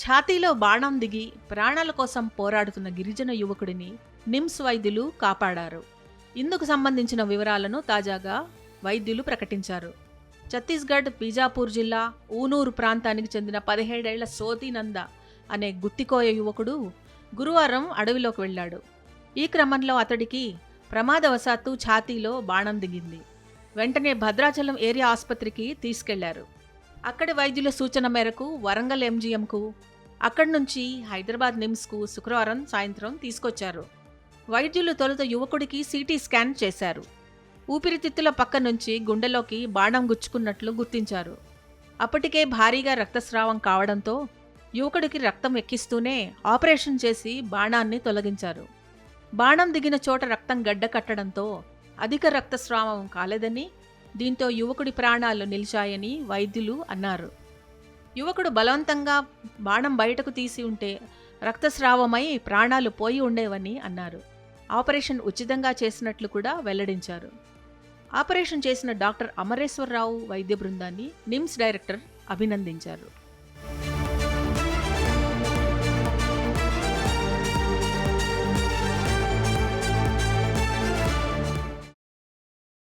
ఛాతీలో బాణం దిగి ప్రాణాల కోసం పోరాడుతున్న గిరిజన యువకుడిని నిమ్స్ వైద్యులు కాపాడారు. ఇందుకు సంబంధించిన వివరాలను తాజాగా వైద్యులు ప్రకటించారు. ఛత్తీస్గఢ్ బీజాపూర్ జిల్లా ఊనూరు ప్రాంతానికి చెందిన పదిహేడేళ్ళ సోతినంద అనే గుత్తికోయ యువకుడు గురువారం అడవిలోకి వెళ్ళాడు. ఈ క్రమంలో అతడికి ప్రమాదవశాత్తు ఛాతీలో బాణం దిగింది. వెంటనే భద్రాచలం ఏరియా ఆసుపత్రికి తీసుకెళ్ళారు. అక్కడి వైద్యుల సూచన మేరకు వరంగల్ ఎంజీఎంకు అక్కడి నుంచి హైదరాబాద్ నిమ్స్కు శుక్రవారం సాయంత్రం తీసుకొచ్చారు. వైద్యులు తొలుత యువకుడికి సీటీ స్కాన్ చేశారు. ఊపిరితిత్తుల పక్క నుంచి గుండెలోకి బాణం గుచ్చుకున్నట్లు గుర్తించారు. అప్పటికే భారీగా రక్తస్రావం కావడంతో యువకుడికి రక్తం ఎక్కిస్తూనే ఆపరేషన్ చేసి బాణాన్ని తొలగించారు. బాణం దిగిన చోట రక్తం గడ్డ కట్టడంతో అధిక రక్తస్రావం కాలేదని దీంతో యువకుడి ప్రాణాలు నిలిచాయని వైద్యులు అన్నారు. యువకుడు బలవంతంగా బాణం బయటకు తీసి ఉంటే రక్తస్రావమై ప్రాణాలు పోయి ఉండేవని అన్నారు. ఆపరేషన్ ఉచితంగా చేసినట్లు కూడా వెల్లడించారు. ఆపరేషన్ చేసిన డాక్టర్ అమరేశ్వరరావు వైద్య బృందాన్ని నిమ్స్ డైరెక్టర్ అభినందించారు.